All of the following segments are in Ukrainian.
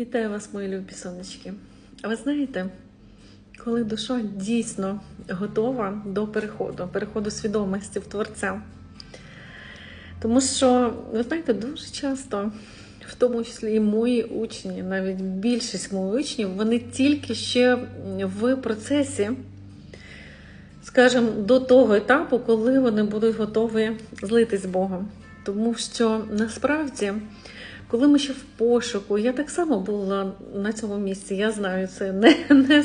Вітаю вас, мої любі сонечки. А ви знаєте, коли душа дійсно готова до переходу, переходу свідомості в Творця. Тому що, ви знаєте, дуже часто, в тому числі і мої учні, навіть більшість моїх учнів, вони тільки ще в процесі, скажімо, до того етапу, коли вони будуть готові злитись з Богом. Тому що насправді. Коли ми ще в пошуку, я так само була на цьому місці. Я знаю це не, не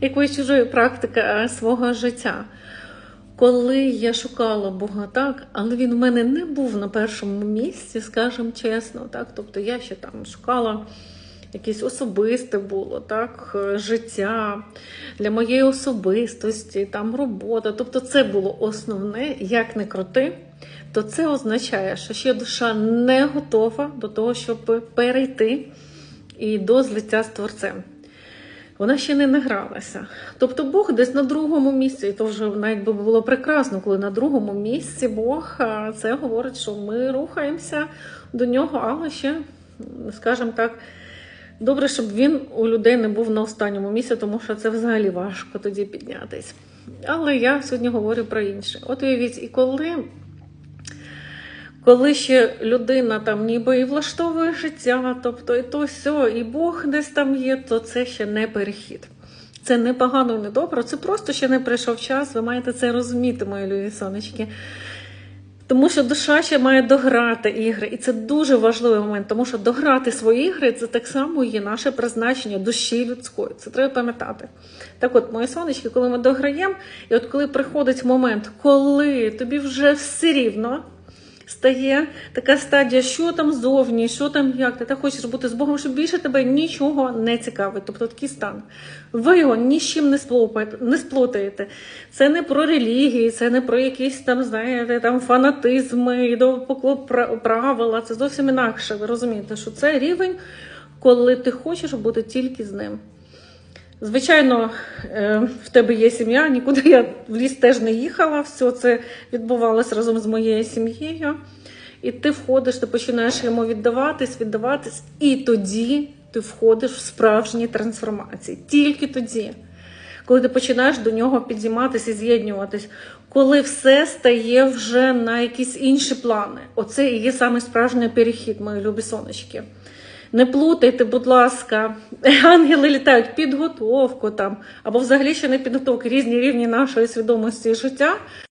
якоїсь чужої практики, а свого життя. Коли я шукала Бога так, але він в мене не був на першому місці, скажімо чесно. Так? Тобто я ще там шукала якесь особисте було, так, життя для моєї особистості, там робота. Тобто, це було основне, як не крути то це означає, що ще душа не готова до того, щоб перейти і до злиття з творцем. Вона ще не награлася. Тобто Бог десь на другому місці, і то вже навіть би було прекрасно, коли на другому місці Бог це говорить, що ми рухаємося до нього, але ще, скажімо так, добре, щоб він у людей не був на останньому місці, тому що це взагалі важко тоді піднятись. Але я сьогодні говорю про інше. От уявіть, і коли коли ще людина там ніби і влаштовує життя, тобто і то все, і Бог десь там є, то це ще не перехід. Це не погано не добре, це просто ще не прийшов час. Ви маєте це розуміти, мої любі сонечки. Тому що душа ще має дограти ігри, і це дуже важливий момент, тому що дограти свої ігри це так само є наше призначення душі людської. Це треба пам'ятати. Так от, мої сонечки, коли ми дограємо, і от коли приходить момент, коли тобі вже все рівно стає така стадія, що там зовні, що там, як ти, ти хочеш бути з Богом, щоб більше тебе нічого не цікавить. Тобто такий стан. Ви його ні з чим не сплутаєте. Це не про релігії, це не про якісь там, знаєте, там фанатизми, і правила. Це зовсім інакше. Ви розумієте, що це рівень, коли ти хочеш бути тільки з ним. Звичайно, в тебе є сім'я, нікуди я в ліс теж не їхала. Все це відбувалося разом з моєю сім'єю. І ти входиш, ти починаєш йому віддаватись, віддаватись, і тоді ти входиш в справжні трансформації. Тільки тоді, коли ти починаєш до нього підійматися і з'єднуватись, коли все стає вже на якісь інші плани. Оце і є саме справжній перехід, мої любі сонечки. Не плутайте, будь ласка, ангели літають підготовку там, або взагалі ще не підготовки, різні рівні нашої свідомості і життя.